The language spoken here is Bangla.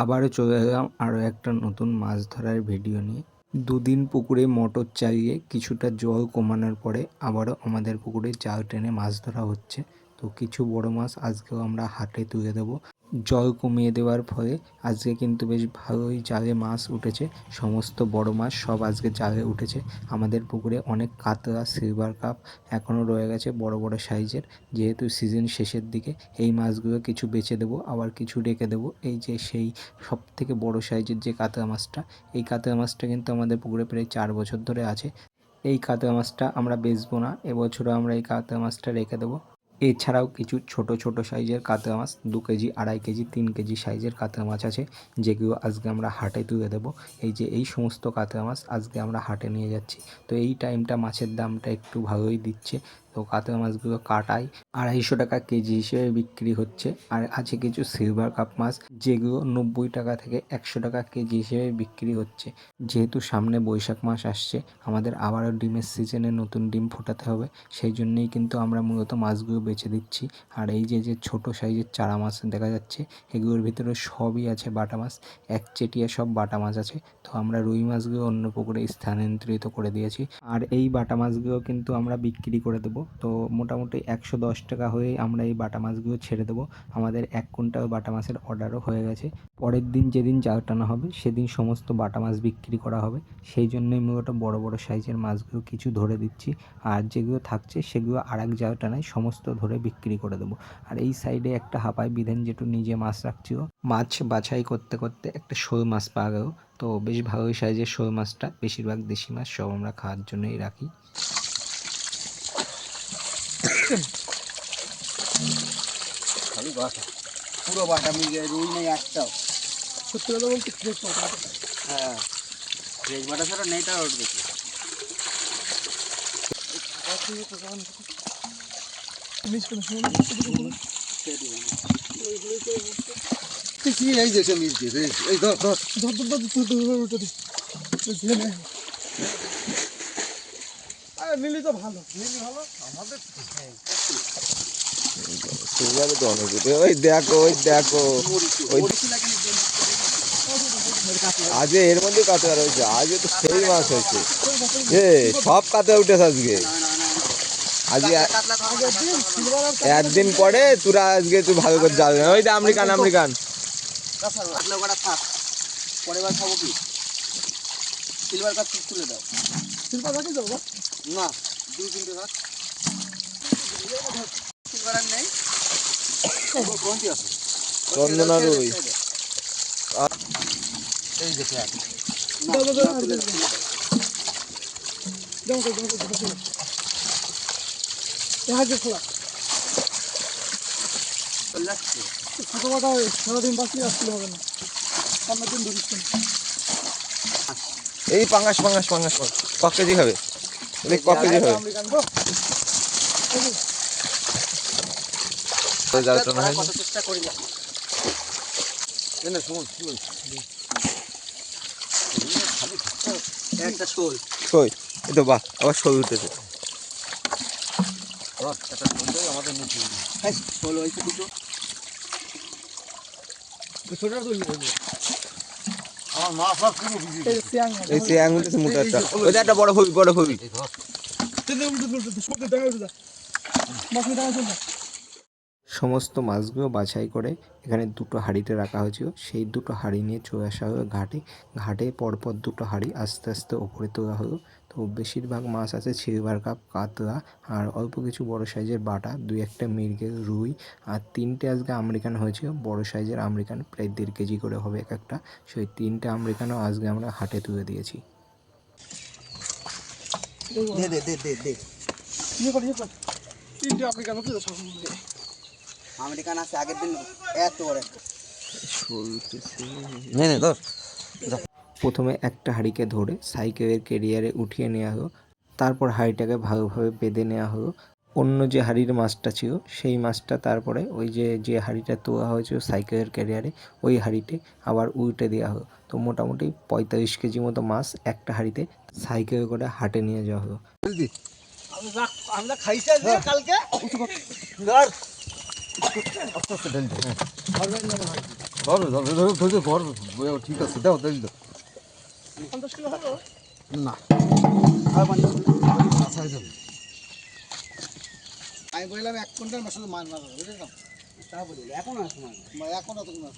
আবারও চলে এলাম আরও একটা নতুন মাছ ধরার ভিডিও নিয়ে। দুদিন পুকুরে মোটর চালিয়ে কিছুটা জল কমানোর পরে আবারও আমাদের পুকুরে জাল টেনে মাছ ধরা হচ্ছে। তো কিছু বড় মাছ আজকেও আমরা হাটে তুলে দেবো। জল কমিয়ে দেওয়ার ফলে আজকে কিন্তু বেশ ভালোই জালে মাছ উঠেছে। সমস্ত বড় মাছ সব আজকে জালে উঠেছে। আমাদের পুকুরে অনেক কাতলা সিলভার কাপ এখনও রয়ে গেছে বড় বড় সাইজের। যেহেতু সিজন শেষের দিকে, এই মাছগুলো কিছু বেচে দেবো, আবার কিছু রেখে দেবো। এই যে সেই সব থেকে বড় সাইজের যে কাতলা মাছটা, এই কাতলা মাছটা কিন্তু আমাদের পুকুরে প্রায় চার বছর ধরে আছে। এই কাতলা মাছটা আমরা বেচবো না, এবছরও আমরা এই কাতলা মাছটা রেখে দেবো। এছাড়াও কিছু ছোট ছোট সাইজের কাতলা মাছ, দু কেজি, আড়াই কেজি, তিন কেজি সাইজের কাতলা মাছ আছে, যেগুলো আজকে আমরা হাটে তুলে দেবো। এই যে এই সমস্ত কাতলা মাছ আজকে আমরা হাটে নিয়ে যাচ্ছি। তো এই টাইমটা মাছের দামটা একটু ভালোই দিচ্ছে। তো কাতলা মাছগুলো কাটাই। আড়াইশো টাকা কেজি হিসেবে বিক্রি হচ্ছে। আর আছে কিছু সিলভার কাপ মাছ, যেগুলো নব্বই টাকা থেকে একশো টাকা কেজি হিসেবে বিক্রি হচ্ছে। যেহেতু সামনে বৈশাখ মাস আসছে, আমাদের আবারও ডিমের সিজনে নতুন ডিম ফোটাতে হবে। সেই জন্যেই কিন্তু আমরা মূলত মাছগুলো বেছে দিচ্ছি। আর এই যে যে ছোট সাইজের চারা মাছ দেখা যাচ্ছে, এগুলোর ভিতরে সবই আছে বাটা মাছ। এক চেটিয়া সব বাটা মাছ আছে। তো আমরা রুই মাছগুলো অন্য পুকুরে স্থানান্তরিত করে দিয়েছি। আর এই বাটা মাছগুলো কিন্তু আমরা বিক্রি করে দেবো। তো মোটামুটি একশো দশ টাকা হয়ে আমরা এই বাটা মাছগুলো ছেড়ে দেবো। আমাদের এক কুইন্টাল বাটা মাছের অর্ডারও হয়ে গেছে। পরের দিন যেদিন জাল টানা হবে, সেদিন সমস্ত বাটা মাছ বিক্রি করা হবে। সেই জন্যই মূলত বড় বড় সাইজের মাছগুলো কিছু ধরে দিচ্ছি। আর যেগুলো থাকছে, সেগুলো আর এক জাল টানায় সমস্ত ধরে বিক্রি করে দেবো। আর এই সাইডে একটা হাঁপায় বিধেন যেটু নিজে মাছ রাখছিল মাছ বাছাই করতে করতে একটা শোল মাছ পাওয়া গেল। তো বেশ ভালোই সাইজের শোল মাছটা, বেশিরভাগ দেশি মাছ সব আমরা খাওয়ার জন্যই রাখি। খালি বাটা পুরো বাটা মিলে রুই নেই একটাও সত্যি কথা বলতে ফ্রেশ হ্যাঁ ফ্রেশ বাটা ছাড়া নেই তার উঠবে কি এই যে দিয়ে এই ধর ধর ধর ধর ধর ধর ধর ধর নিলি তো ভালো। নিলি ভালো আমাদের তো অনেক ওই দেখো ওই দেখো এর মধ্যে কাতে আর হয়েছে তো সেই মাছ হয়েছে। এ সব কাতে উঠেছে আজকে। আজকে একদিন পরে তোরা আজকে তুই ভালো করে যাবে ওই যে আমেরিকান আমেরিকান। পরের বার খাব কি? সিলভার কাপ তুলে দাও। সিলভার রাখি যাব না দুই তিনটে গাছ করার নেই। কোনটি এই দেখে সারাদিন আসলে হবে না। সামনের এই পাঙ্গাস পাঙ্গাস পাঙ্গাস পাঁচ কেজি হবে দেখ ক কেজি হবে। আমেরিকান গো ওই না হয় কত চেষ্টা করি না না একটা শোল। কই এই তো বাহ আবার সরু উঠেছে। একটা শোল আমাদের মুখে শোল হয়েছে দুটো। ছোটটা তুলি আমার মা সব পুরো বিজি এই সে আঙুল মোটা একটা ওই যে একটা বড় ফবি বড় ফবি সমস্ত মাছগুলো বাছাই করে এখানে দুটো হাঁড়িতে রাখা হয়েছিল। সেই দুটো হাঁড়ি নিয়ে চলে আসা হলো ঘাটে। ঘাটে পরপর দুটো হাঁড়ি আস্তে আস্তে ওপরে তোলা হলো। তো বেশিরভাগ মাছ আছে সিলভার কাপ কাতলা আর অল্প কিছু বড় সাইজের বাটা দুই একটা মৃগেল রুই আর তিনটে আজকে আমেরিকান হয়েছিল বড় সাইজের আমেরিকান প্রায় দেড় কেজি করে হবে এক একটা। সেই তিনটে আমেরিকানও আজকে আমরা হাটে তুলে দিয়েছি। দে দে দে দে দে। ইয়ে কর ইয়ে তিনটে আমেরিকান আমেরিকান আছে আগের দিন এত বড়। একটা। নে নে ধর। প্রথমে একটা হাঁড়িকে ধরে সাইকেলের কেরিয়ারে উঠিয়ে নেওয়া হলো তারপর হাঁড়িটাকে ভালোভাবে বেঁধে নেওয়া হলো অন্য যে হাঁড়ির মাছটা ছিল সেই মাছটা তারপরে ওই যে যে হাঁড়িটা তোলা হয়েছিল সাইকেলের ক্যারিয়ারে ওই হাঁড়িতে আবার উল্টে দেওয়া হলো তো মোটামুটি পঁয়তাল্লিশ কেজি মতো মাছ একটা হাঁড়িতে সাইকেলে করে হাটে নিয়ে যাওয়া হলো আমরা খাইছে আজকে ঠিক আছে দাও দাও দাও পঞ্চাশ কিলো হলো না আমি বললাম এক কুইন্টাল মাছ মাছ মাছ বুঝলি এখন মাছ। এখন অত মাছ